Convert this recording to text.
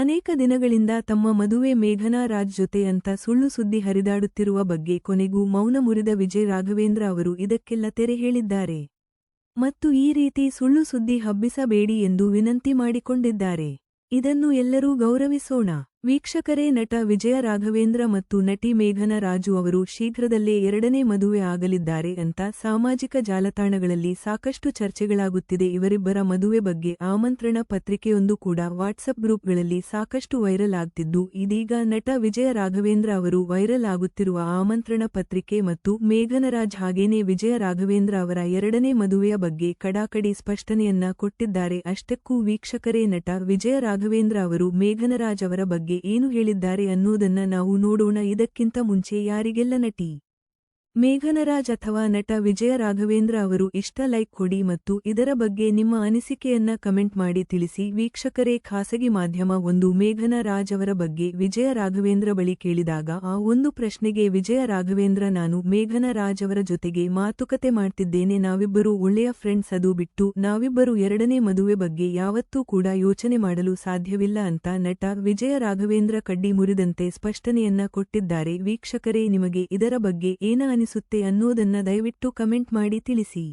ಅನೇಕ ದಿನಗಳಿಂದ ತಮ್ಮ ಮದುವೆ ಮೇಘನಾ ರಾಜ್ ಜೊತೆ ಅಂತ ಸುಳ್ಳು ಸುದ್ದಿ ಹರಿದಾಡುತ್ತಿರುವ ಬಗ್ಗೆ ಕೊನೆಗೂ ಮೌನ ಮುರಿದ ವಿಜಯ್ ರಾಘವೇಂದ್ರ ಅವರು ಇದಕ್ಕೆಲ್ಲ ತೆರೆ ಹೇಳಿದ್ದಾರೆ. ಮತ್ತು ಈ ರೀತಿ ಸುಳ್ಳು ಸುದ್ದಿ ಹಬ್ಬಿಸಬೇಡಿ ಎಂದು ವಿನಂತಿ ಮಾಡಿಕೊಂಡಿದ್ದಾರೆ. ಇದನ್ನು ಎಲ್ಲರೂ ಗೌರವಿಸೋಣ. ವೀಕ್ಷಕರೇ, ನಟ ವಿಜಯ ರಾಘವೇಂದ್ರ ಮತ್ತು ನಟಿ ಮೇಘನ ರಾಜು ಅವರು ಶೀಘ್ರದಲ್ಲೇ ಎರಡನೇ ಮದುವೆ ಆಗಲಿದ್ದಾರೆ ಅಂತ ಸಾಮಾಜಿಕ ಜಾಲತಾಣಗಳಲ್ಲಿ ಸಾಕಷ್ಟು ಚರ್ಚೆಗಳಾಗುತ್ತಿದೆ. ಇವರಿಬ್ಬರ ಮದುವೆ ಬಗ್ಗೆ ಆಮಂತ್ರಣ ಪತ್ರಿಕೆಯೊಂದು ಕೂಡ ವಾಟ್ಸಪ್ ಗ್ರೂಪ್ಗಳಲ್ಲಿ ಸಾಕಷ್ಟು ವೈರಲ್ ಆಗ್ತಿದ್ದು, ಇದೀಗ ನಟ ವಿಜಯ ರಾಘವೇಂದ್ರ ಅವರು ವೈರಲ್ ಆಗುತ್ತಿರುವ ಆಮಂತ್ರಣ ಪತ್ರಿಕೆ ಮತ್ತು ಮೇಘನರಾಜ್ ಹಾಗೇನೇ ವಿಜಯ ರಾಘವೇಂದ್ರ ಅವರ ಎರಡನೇ ಮದುವೆಯ ಬಗ್ಗೆ ಕಡಾಕಡಿ ಸ್ಪಷ್ಟನೆಯನ್ನ ಕೊಟ್ಟಿದ್ದಾರೆ. ಅಷ್ಟಕ್ಕೂ ವೀಕ್ಷಕರೇ, ನಟ ವಿಜಯ ರಾಘವೇಂದ್ರ ಅವರು ಮೇಘನರಾಜ್ ಅವರ ಬಗ್ಗೆ ಏನು ಹೇಳಿದ್ದಾರೆ ಅನ್ನೋದನ್ನ ನಾವು ನೋಡೋಣ. ಇದಕ್ಕಿಂತ ಮುಂಚೆ ಯಾರಿಗೆಲ್ಲ ನಟಿ ಮೇಘನರಾಜ್ ಅಥವಾ ನಟ ವಿಜಯ ರಾಘವೇಂದ್ರ ಅವರು ಇಷ್ಟ ಲೈಕ್ ಕೊಡಿ ಮತ್ತು ಇದರ ಬಗ್ಗೆ ನಿಮ್ಮ ಅನಿಸಿಕೆಯನ್ನ ಕಮೆಂಟ್ ಮಾಡಿ ತಿಳಿಸಿ. ವೀಕ್ಷಕರೇ, ಖಾಸಗಿ ಮಾಧ್ಯಮ ಒಂದು ಮೇಘನ ರಾಜ್ ಅವರ ಬಗ್ಗೆ ವಿಜಯ ರಾಘವೇಂದ್ರ ಬಳಿ ಕೇಳಿದಾಗ ಆ ಒಂದು ಪ್ರಶ್ನೆಗೆ ವಿಜಯ ರಾಘವೇಂದ್ರ, ನಾನು ಮೇಘನ ರಾಜ್ ಅವರ ಜೊತೆಗೆ ಮಾತುಕತೆ ಮಾಡ್ತಿದ್ದೇನೆ. ನಾವಿಬ್ಬರು ಒಳ್ಳೆಯ ಫ್ರೆಂಡ್ಸ್ ಅದು ಬಿಟ್ಟು ನಾವಿಬ್ಬರು ಎರಡನೇ ಮದುವೆ ಬಗ್ಗೆ ಯಾವತ್ತೂ ಕೂಡ ಯೋಚನೆ ಮಾಡಲು ಸಾಧ್ಯವಿಲ್ಲ ಅಂತ ನಟ ವಿಜಯ ರಾಘವೇಂದ್ರ ಕಡ್ಡಿ ಮುರಿದಂತೆ ಸ್ಪಷ್ಟನೆಯನ್ನ ಕೊಟ್ಟಿದ್ದಾರೆ. ವೀಕ್ಷಕರೇ, ನಿಮಗೆ ಇದರ ಬಗ್ಗೆ ಏನ ಅನಿಸುತ್ತೆ ಅನ್ನೋದನ್ನ ದಯವಿಟ್ಟು ಕಮೆಂಟ್ ಮಾಡಿ ತಿಳಿಸಿ.